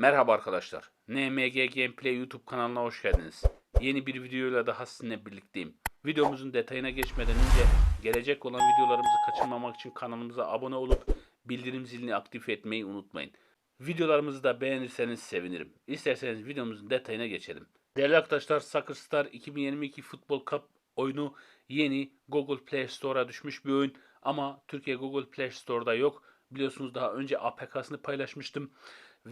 Merhaba arkadaşlar. NMG Gameplay YouTube kanalına hoş geldiniz. Yeni bir videoyla daha sizinle birlikteyim. Videomuzun detayına geçmeden önce gelecek olan videolarımızı kaçırmamak için kanalımıza abone olup bildirim zilini aktif etmeyi unutmayın. Videolarımızı da beğenirseniz sevinirim. İsterseniz videomuzun detayına geçelim. Değerli arkadaşlar Soccer Star 2022 Futbol Cup oyunu yeni Google Play Store'a düşmüş bir oyun ama Türkiye Google Play Store'da yok. Biliyorsunuz daha önce APK'sını paylaşmıştım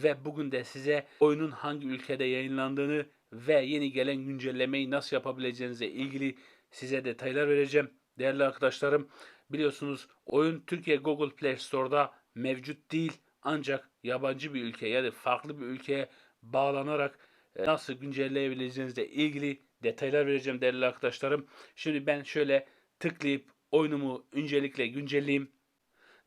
ve bugün de size oyunun hangi ülkede yayınlandığını ve yeni gelen güncellemeyi nasıl yapabileceğinize ilgili size detaylar vereceğim. Değerli arkadaşlarım biliyorsunuz oyun Türkiye Google Play Store'da mevcut değil ancak yabancı bir ülke ya da farklı bir ülkeye bağlanarak e, nasıl güncelleyebileceğinizle ilgili detaylar vereceğim değerli arkadaşlarım. Şimdi ben şöyle tıklayıp oyunumu öncelikle güncelleyeyim.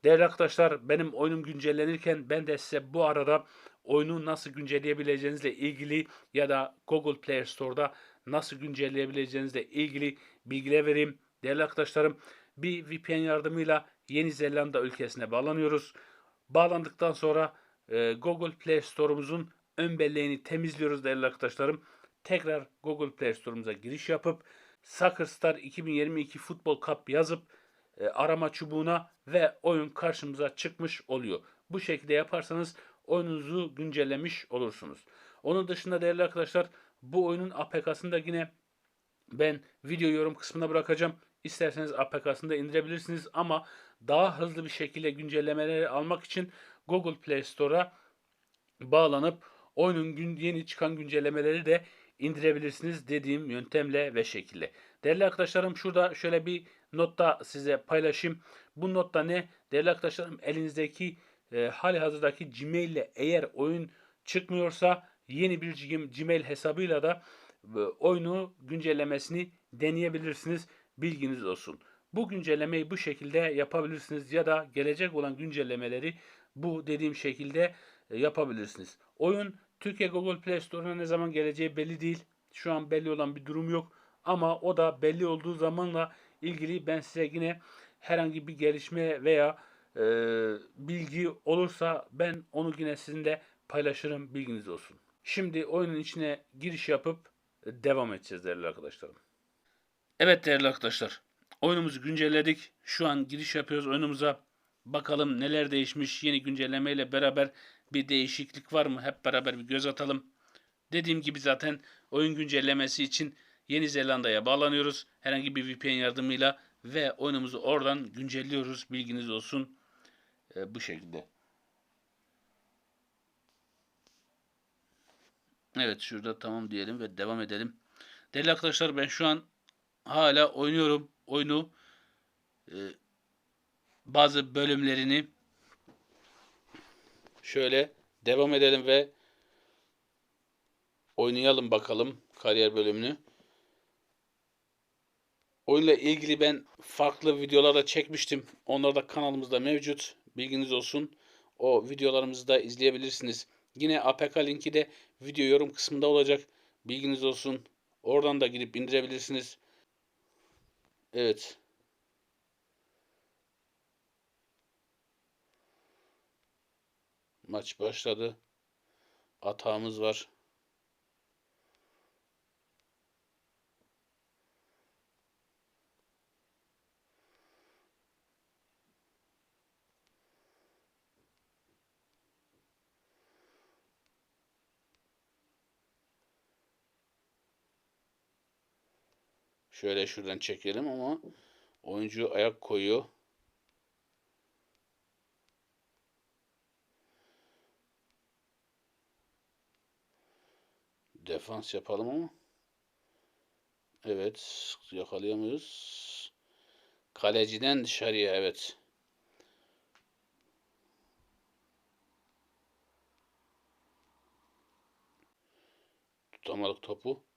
Değerli arkadaşlar benim oyunum güncellenirken ben de size bu arada oyunu nasıl güncelleyebileceğinizle ilgili ya da Google Play Store'da nasıl güncelleyebileceğinizle ilgili bilgiler vereyim. Değerli arkadaşlarım bir VPN yardımıyla Yeni Zelanda ülkesine bağlanıyoruz. Bağlandıktan sonra e, Google Play Store'umuzun ön belleğini temizliyoruz değerli arkadaşlarım. Tekrar Google Play Store'umuza giriş yapıp Soccer Star 2022 Futbol Cup yazıp e, arama çubuğuna ve oyun karşımıza çıkmış oluyor. Bu şekilde yaparsanız oyununuzu güncellemiş olursunuz. Onun dışında değerli arkadaşlar bu oyunun APK'sını da yine ben video yorum kısmına bırakacağım. İsterseniz APK'sını da indirebilirsiniz ama daha hızlı bir şekilde güncellemeleri almak için Google Play Store'a bağlanıp oyunun yeni çıkan güncellemeleri de indirebilirsiniz dediğim yöntemle ve şekilde. Değerli arkadaşlarım şurada şöyle bir notta size paylaşayım. Bu notta ne? Değerli arkadaşlarım elinizdeki e, hali hazırdaki Gmail ile eğer oyun çıkmıyorsa yeni bir Gmail hesabıyla da e, oyunu güncellemesini deneyebilirsiniz. Bilginiz olsun. Bu güncellemeyi bu şekilde yapabilirsiniz ya da gelecek olan güncellemeleri bu dediğim şekilde e, yapabilirsiniz. Oyun Türkiye Google Play Store'una ne zaman geleceği belli değil. Şu an belli olan bir durum yok. Ama o da belli olduğu zamanla ilgili ben size yine herhangi bir gelişme veya e, bilgi olursa ben onu yine sizinle paylaşırım bilginiz olsun. Şimdi oyunun içine giriş yapıp e, devam edeceğiz değerli arkadaşlarım. Evet değerli arkadaşlar oyunumuzu güncelledik. Şu an giriş yapıyoruz oyunumuza. Bakalım neler değişmiş yeni güncellemeyle beraber bir değişiklik var mı? Hep beraber bir göz atalım. Dediğim gibi zaten oyun güncellemesi için Yeni Zelanda'ya bağlanıyoruz. Herhangi bir VPN yardımıyla ve oyunumuzu oradan güncelliyoruz. Bilginiz olsun. Ee, bu şekilde. Evet şurada tamam diyelim ve devam edelim. Değerli arkadaşlar ben şu an hala oynuyorum oyunu. Ee, bazı bölümlerini şöyle devam edelim ve oynayalım bakalım kariyer bölümünü. Oyunla ilgili ben farklı videolarda çekmiştim. Onlar da kanalımızda mevcut. Bilginiz olsun. O videolarımızı da izleyebilirsiniz. Yine APK linki de video yorum kısmında olacak. Bilginiz olsun. Oradan da gidip indirebilirsiniz. Evet. Maç başladı. Atağımız var. Şöyle şuradan çekelim ama oyuncu ayak koyuyor. Defans yapalım ama. Evet. Yakalayamıyoruz. Kaleciden dışarıya evet. Tutamadık topu.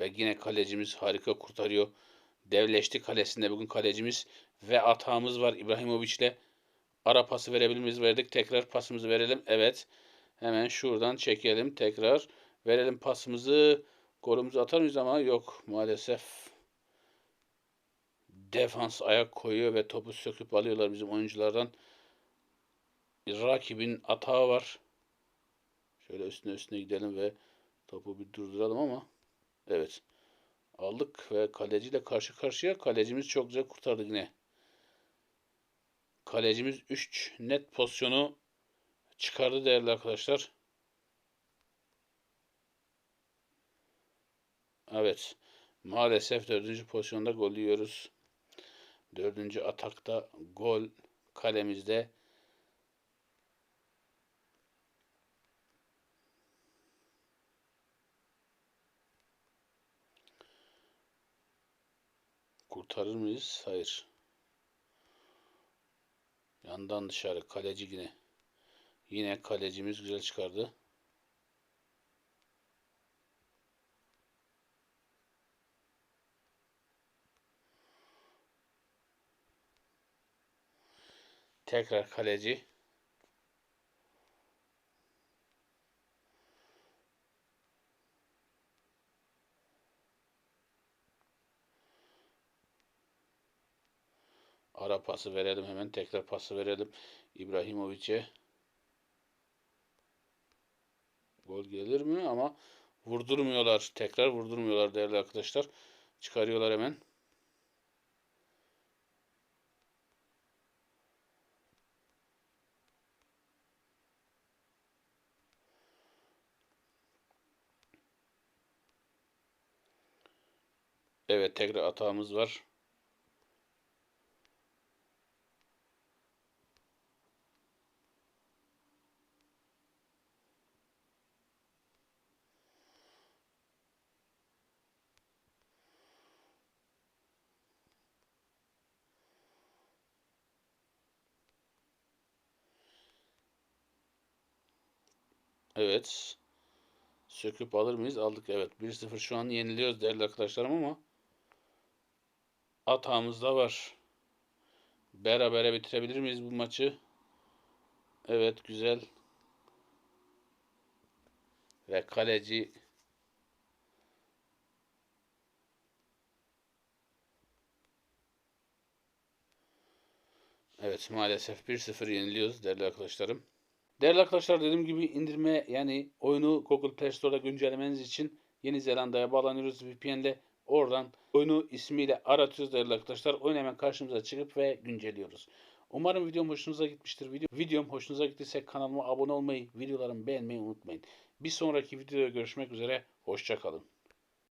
Ve yine kalecimiz harika kurtarıyor. Devleşti kalesinde bugün kalecimiz. Ve atağımız var İbrahimovic ile. Ara pası verebilir miyiz? Verdik. Tekrar pasımızı verelim. Evet. Hemen şuradan çekelim. Tekrar verelim pasımızı. Golümüzü atar mıyız ama yok maalesef. Defans ayak koyuyor ve topu söküp alıyorlar bizim oyunculardan. rakibin atağı var. Şöyle üstüne üstüne gidelim ve topu bir durduralım ama evet. Aldık ve kaleciyle karşı karşıya. Kalecimiz çok güzel kurtardı yine. Kalecimiz 3 net pozisyonu çıkardı değerli arkadaşlar. Evet. Maalesef dördüncü pozisyonda gol yiyoruz. Dördüncü atakta gol kalemizde. Kurtarır mıyız? Hayır. Yandan dışarı kaleci yine. Yine kalecimiz güzel çıkardı. Tekrar kaleci. Ara pası verelim hemen. Tekrar pası verelim. İbrahimovic'e. Gol gelir mi? Ama vurdurmuyorlar. Tekrar vurdurmuyorlar değerli arkadaşlar. Çıkarıyorlar hemen. Evet tekrar atağımız var. Evet. Söküp alır mıyız? Aldık evet. 1-0 şu an yeniliyoruz değerli arkadaşlarım ama atağımız da var. Berabere bitirebilir miyiz bu maçı? Evet güzel. Ve kaleci Evet maalesef 1-0 yeniliyoruz değerli arkadaşlarım. Değerli arkadaşlar dediğim gibi indirme yani oyunu Google Play Store'da güncellemeniz için Yeni Zelanda'ya bağlanıyoruz VPN'le. Oradan oyunu ismiyle aratıyoruz değerli arkadaşlar. Oyun hemen karşımıza çıkıp ve güncelliyoruz. Umarım videom hoşunuza gitmiştir. Video, videom hoşunuza gittiyse kanalıma abone olmayı, videolarımı beğenmeyi unutmayın. Bir sonraki videoda görüşmek üzere. Hoşçakalın.